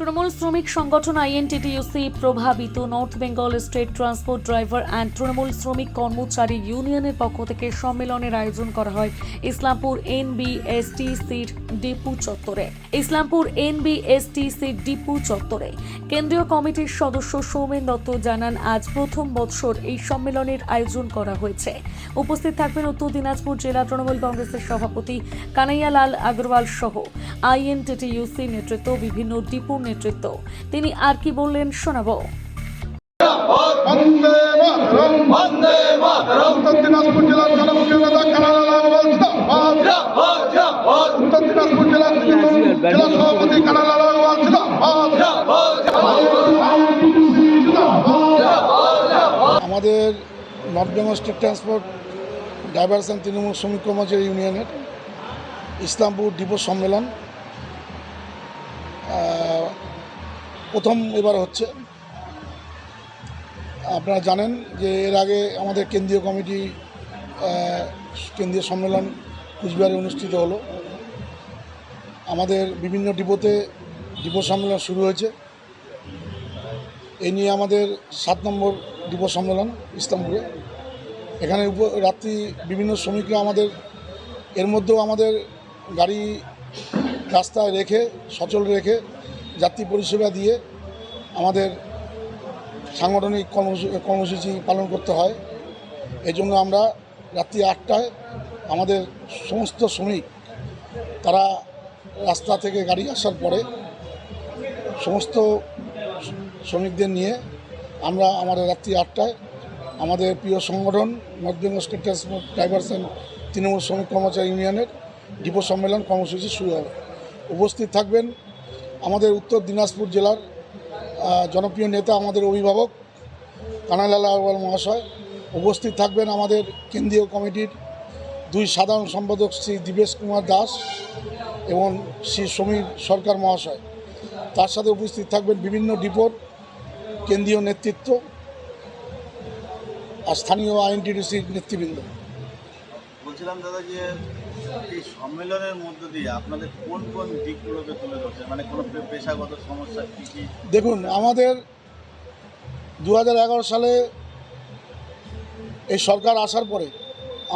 তৃণমূল শ্রমিক সংগঠন আইএনটিটিইউসি প্রভাবিত north Bengal state transport driver and Trinamool শ্রমিক কর্মচারী ইউনিয়নের পক্ষ থেকে সম্মেলনের আয়োজন করা হয় ইসলামপুর এনবিএসটিসির ডিপু চত্বরে। ইসলামপুর এনবিএসটিসির ডিপু চত্বরে। কেন্দ্রীয় কমিটির সদস্য সৌমেন দত্ত জানান, আজ প্রথম বৎসর এই সম্মেলনের আয়োজন করা হয়েছে। উপস্থিত থাকবেন উত্তর দিনাজপুর জেলা তৃণমূল কংগ্রেসের সভাপতি কানাইয়ালাল আগরওয়াল সহ আইএনটিটিইউসি নেতৃত্ব বিভিন্ন ডিপুর নেতৃত্ব। তিনি আর কি বললেন শোনাবো। আমাদের north Bengal state transport drivers and Trinamool শ্রমিক কর্মচারী ইউনিয়নের ইসলামপুর ডিপো সম্মেলন প্রথম এবার হচ্ছে। আপনারা জানেন যে এর আগে আমাদের কেন্দ্রীয় কমিটি কেন্দ্রীয় সম্মেলন কুচবিহারে অনুষ্ঠিত হলো। আমাদের বিভিন্ন ডিপোতে ডিপো সম্মেলন শুরু হয়েছে। এই নিয়ে আমাদের সাত নম্বর ডিপো সম্মেলন ইসলামপুরে এখানে উপ, রাত্রি বিভিন্ন শ্রমিকরা আমাদের, এর মধ্যেও আমাদের গাড়ি রাস্তায় রেখে, সচল রেখে যাত্রী পরিষেবা দিয়ে আমাদের সাংগঠনিক কর্মসূচি কর্মসূচি পালন করতে হয়। এই জন্য আমরা রাত্রি আটটায় আমাদের সমস্ত শ্রমিক, তারা রাস্তা থেকে গাড়ি আসার পরে সমস্ত শ্রমিকদের নিয়ে আমরা আমাদের রাত্রি আটটায় আমাদের প্রিয় সংগঠন north Bengal state transport drivers and Trinamool শ্রমিক কর্মচারী ইউনিয়নের ডিপো সম্মেলন কর্মসূচি শুরু হবে। উপস্থিত থাকবেন আমাদের উত্তর দিনাজপুর জেলার জনপ্রিয় নেতা আমাদের অভিভাবক কানাইলাল আগরওয়াল মহাশয় উপস্থিত থাকবেন আমাদের কেন্দ্রীয় কমিটির দুই সাধারণ সম্পাদক শ্রী দিবেশ কুমার দাস এবং শ্রী সমীর সরকার মহাশয়। তার সাথে উপস্থিত থাকবেন বিভিন্ন ডিপোর কেন্দ্রীয় নেতৃত্ব আর স্থানীয় আইএনটিডিসির নেতৃবৃন্দ। বলছিলাম দাদা যে এই সম্মেলনের মধ্য দিয়ে আপনাদের কোন কোন দিকগুলোকে তুলে ধরছে মানে কোনো পেশাগত সমস্যা কি কি? দেখুন, আমাদের দু হাজার এগারো সালে এই সরকার আসার পরে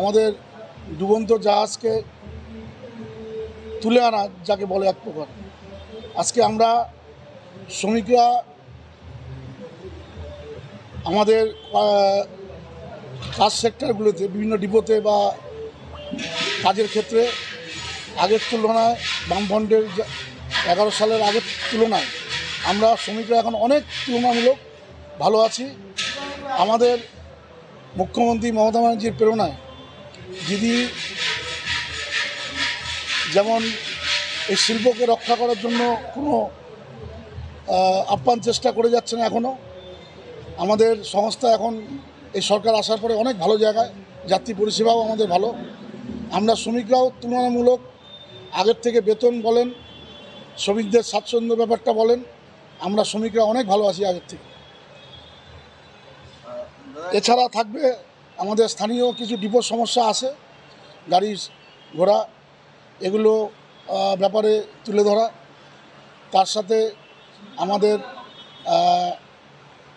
আমাদের ডুবন্ত জাহাজকে তুলে আনা যাকে বলে এক প্রকার। আজকে আমরা শ্রমিকরা আমাদের কাজ সেক্টরগুলোতে, বিভিন্ন ডিপোতে বা কাজের ক্ষেত্রে আগের তুলনায় বামফ্রন্টের এগারো সালের আগের তুলনায় আমরা শ্রমিকরা এখন অনেক তুলনামূলক ভালো আছি। আমাদের মুখ্যমন্ত্রী মমতা ব্যানার্জির প্রেরণায় দিদি যেমন এই শিল্পকে রক্ষা করার জন্য কোনো আপ্রাণ চেষ্টা করে যাচ্ছে না এখনও আমাদের সংস্থা এখন এই সরকার আসার পরে অনেক ভালো জায়গায়, যাত্রী পরিষেবাও আমাদের ভালো। শ্রমিকরাও তুলনামূলক আগের থেকে বেতন বলেন, শ্রমিকদের স্বাচ্ছন্দ্য ব্যাপারটা বলেন, আমরা শ্রমিকরা অনেক ভালো আছি আগের থেকে। এছাড়া থাকবে আমাদের স্থানীয় কিছু ডিপোর সমস্যা আছে, গাড়ি ঘোড়া, এগুলো ব্যাপারে তুলে ধরা। তার সাথে আমাদের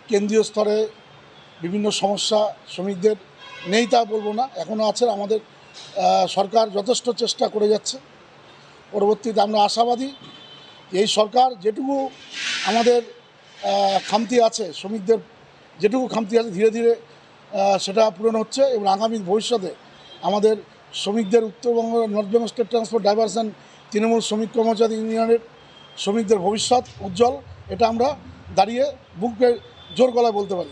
কেন্দ্রীয় স্তরে বিভিন্ন সমস্যা শ্রমিকদের নেই তা বলব না এখনও আছে আমাদের সরকার যথেষ্ট চেষ্টা করে যাচ্ছে। পরবর্তীতে আমরা আশাবাদী এই সরকার যেটুকু আমাদের খামতি আছে, শ্রমিকদের যেটুকু খামতি আছে ধীরে ধীরে সেটা পূরণ হচ্ছে এবং আগামী ভবিষ্যতে আমাদের শ্রমিকদের Uttarbanga north Bengal state transport drivers and Trinamool শ্রমিক কর্মচারী ইউনিয়নের শ্রমিকদের ভবিষ্যৎ উজ্জ্বল, এটা আমরা দাঁড়িয়ে বুকে জোর গলায় বলতে পারি।